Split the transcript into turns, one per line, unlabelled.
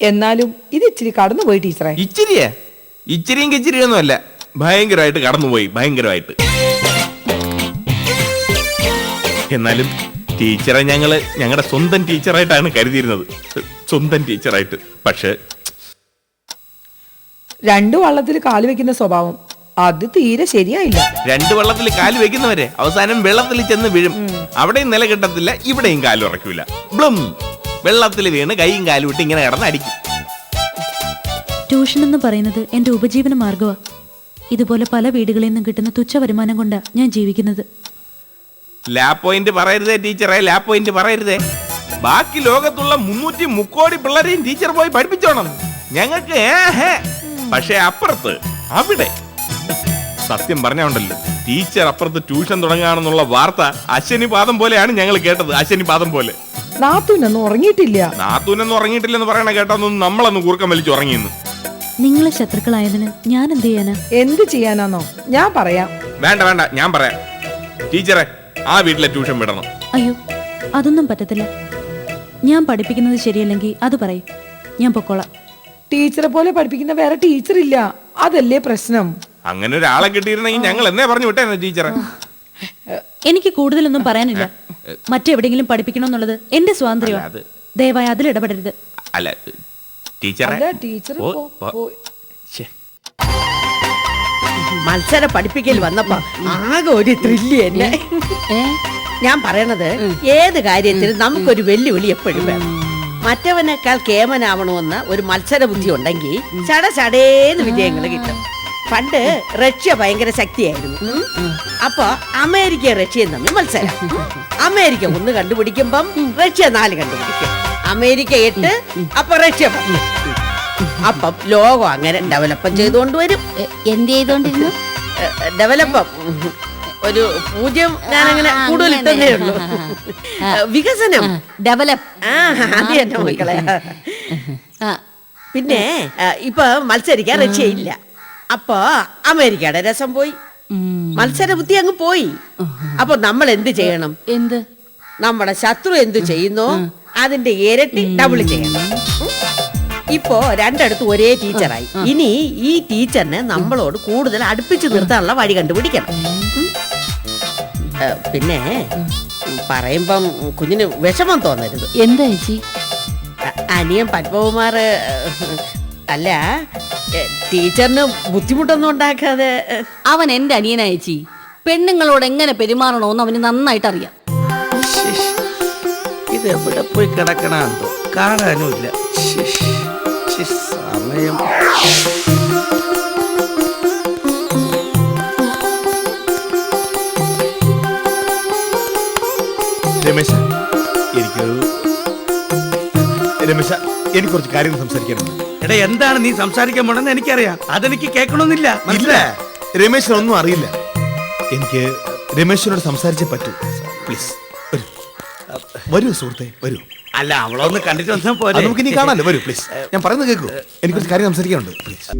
എന്നാലും ഇത് ഇച്ചിരി കടന്നുപോയി ടീച്ചറെ.
ഇച്ചിരിയാ? ഇച്ചിരിയും കിച്ചിരിയൊന്നും അല്ല. ഭയങ്കരമായിട്ട് കടന്നുപോയി ഭയങ്കരമായിട്ട്. എന്നാലും ടീച്ചറെ ഞങ്ങൾ ഞങ്ങളുടെ സ്വന്തം ടീച്ചറായിട്ടാണ് കരുതിയിരുന്നത്. സ്വന്തം ടീച്ചറായിട്ട്. പക്ഷെ
രണ്ടു വള്ളത്തിൽ കാൽ വെക്കുന്ന സ്വഭാവം അത് തീരെ ശരിയായില്ല.
രണ്ട് വെള്ളത്തിൽ കാൽ വെക്കുന്നവരെ അവസാനം വെള്ളത്തിൽ ചെന്ന് വീഴും. അവിടെയും നില കിട്ടത്തില്ല ഇവിടെയും കാലുറക്കില്ല ബ്ലം ബ്ലും. വെള്ളത്തിൽ വീണ് കൈയും കാലും ഇട്ട് ഇങ്ങനെ കിടന്ന് അടിക്കും
ട്യൂഷൻ എന്ന് പറയുന്നത് എന്റെ ഉപജീവന മാർഗമാ ഇതുപോലെ പല വീടുകളിൽ നിന്നും കിട്ടുന്ന തുച്ഛ വരുമാനം കൊണ്ട് ഞാൻ ജീവിക്കുന്നത്.
ലാ പോയിന്റ് പറയരുതേ ടീച്ചറെ ലാ പോയിന്റ് പറയരുതേ. ബാക്കി ലോകത്തുള്ള മുന്നൂറ്റി മുക്കോടി പിള്ളേരെയും ടീച്ചർ പോയി പഠിപ്പിച്ചോണം. ഞങ്ങൾക്ക് പക്ഷേ അപ്പുറത്ത് അവിടെ. സത്യം പറഞ്ഞുണ്ടല്ലോ ടീച്ചർ അപ്പുറത്ത് ട്യൂഷൻ തുടങ്ങുകയാണെന്നുള്ള വാർത്ത അശ്വനി പാദം പോലെയാണ് ഞങ്ങൾ കേട്ടത് അശ്വനി പാദം പോലെ.
നാത്തൂനൊന്നും ഉറങ്ങിയിട്ടില്ല.
നാത്തൂനൊന്നും ഉറങ്ങിയിട്ടില്ലെന്ന് പറയണ കേട്ടൊന്നും നമ്മളന്ന് കൂർക്കം വലിച്ചു ഉറങ്ങിയെന്ന്.
നിങ്ങളെ ശത്രുക്കളായതിന് ഞാൻ എന്ത് ചെയ്യാനാ?
എന്ത് ചെയ്യാനാന്നോ? ഞാൻ പറയാം.
വേണ്ട വേണ്ട ഞാൻ പറയാം. ടീച്ചറെ ആ വീട്ടിലെ ട്യൂഷൻ വിടണം.
അയ്യോ അതൊന്നും പറ്റത്തില്ല. ഞാൻ പഠിപ്പിക്കുന്നത് ശരിയല്ലെങ്കിൽ അത് പറയും. ഞാൻ പൊക്കോളാം.
ടീച്ചറെ പോലെ പഠിപ്പിക്കുന്ന വേറെ ടീച്ചർ ഇല്ല അതല്ലേ പ്രശ്നം.
അങ്ങനെ ഒരാളെ കിട്ടിയിരുന്നെങ്കിൽ ഞങ്ങൾ എന്നേ പറഞ്ഞു വിട്ടേനെ ടീച്ചറെ.
എനിക്ക് കൂടുതലൊന്നും പറയാനില്ല. മറ്റെവിടെങ്കിലും പഠിപ്പിക്കണമെന്നുള്ളത് എന്റെ സ്വാതന്ത്ര്യമാണ്
അല്ല,
ദയവായി അതിൽ ഇടപെടരുത്.
അല്ല ടീച്ചറെ
അല്ല ടീച്ചർ
പോ-
പോ-
പോ-
പോയി.
ശ്ശെ.
മത്സര പഠിപ്പിക്കൽ വന്നപ്പോ ആകെ ഒരു ത്രില്ല് തന്നെ ഞാൻ പറയണത് ഏത് കാര്യത്തിനും നമുക്കൊരു വെല്ലുവിളി എപ്പോഴും വേണം. മറ്റവനേക്കാൾ കേമനാവണമെന്ന് ഒരു മത്സര ബുദ്ധി ഉണ്ടെങ്കിൽ ചട ചടേന്ന് വിജയങ്ങൾ കിട്ടും. പണ്ട് റഷ്യ ഭയങ്കര ശക്തിയായിരുന്നു. അപ്പൊ അമേരിക്ക റഷ്യയും തമ്മിൽ മത്സരം. അമേരിക്ക ഒന്ന് കണ്ടുപിടിക്കുമ്പം റഷ്യ നാല് കണ്ടുപിടിക്കും. അമേരിക്ക എട്ട് അപ്പൊ റഷ്യ. അപ്പം ലോകം അങ്ങനെ ഡെവലപ്പ് ചെയ്തുകൊണ്ട് വരും.
എന്ത് ചെയ്തോണ്ടിരുന്നു?
ഡെവലപ്പം. ഒരു പൂജ്യം ഞാൻ അങ്ങനെ കൂടുതൽ ഇട്ടതേ ഉള്ളൂ. വികസനം.
ഡെവലപ്പ്
അത് തന്നെ മക്കളെ. പിന്നെ ഇപ്പൊ മത്സരിക്കാൻ റഷ്യയില്ല അപ്പൊ അമേരിക്കയുടെ രസം പോയി. മത്സര ബുദ്ധി അങ്ങ് പോയി. അപ്പൊ നമ്മൾ എന്ത് ചെയ്യണം?
എന്ത്?
നമ്മുടെ ശത്രു എന്തു ചെയ്യുന്നോ? അതിന്റെ ഇരട്ടി ഡബിൾ ചെയ്യണം. ഇപ്പോ രണ്ടിടത്ത് ഒരേ ടീച്ചറായി. ഇനി ഈ ടീച്ചറിനെ നമ്മളോട് കൂടുതൽ അടുപ്പിച്ചു നിർത്താനുള്ള വഴി കണ്ടുപിടിക്കണം. പിന്നെ പറയുമ്പം കുഞ്ഞിന് വിഷമം തോന്നരുത്.
എന്താ ചേച്ചി?
അനിയൻ പത്മകുമാർ അല്ല ടീച്ചറിന് ബുദ്ധിമുട്ടൊന്നും ഉണ്ടാക്കാതെ
അവൻ എന്റെ അനിയനായച്ചി പെണ്ണുങ്ങളോട് എങ്ങനെ പെരുമാറണോന്ന് അവന് നന്നായിട്ട് അറിയാം.
ഇത് എവിടെ പോയി കിടക്കണോ. ശ്ശിഷ്. സമയം
രമേശ എനിക്കൊരു രമേശ എനിക്ക് കുറച്ച് കാര്യങ്ങൾ സംസാരിക്കാനുണ്ട്
എടാ എന്താണ് നീ സംസാരിക്കാൻ പോണെന്ന് എനിക്കറിയാം. അതെനിക്ക് കേൾക്കണമെന്നില്ല.
ഇല്ല
മനസ്സിലായോ?
രമേശിനൊന്നും അറിയില്ല. എനിക്ക് രമേശിനോട് സംസാരിച്ചേ പറ്റൂ. പ്ലീസ് വരൂ. വരൂ സുഹൃത്തെ വരൂ.
അല്ല അവളൊന്ന് കണ്ടിട്ട് വന്നാ
അത്
പോരെ.
നമുക്ക് ഇനി കാണാമല്ലോ വരൂ പ്ലീസ്. ഞാൻ പറയുന്നത് കേൾക്കൂ എനിക്കൊരു കാര്യം സംസാരിക്കാനുണ്ട്. പ്ലീസ്.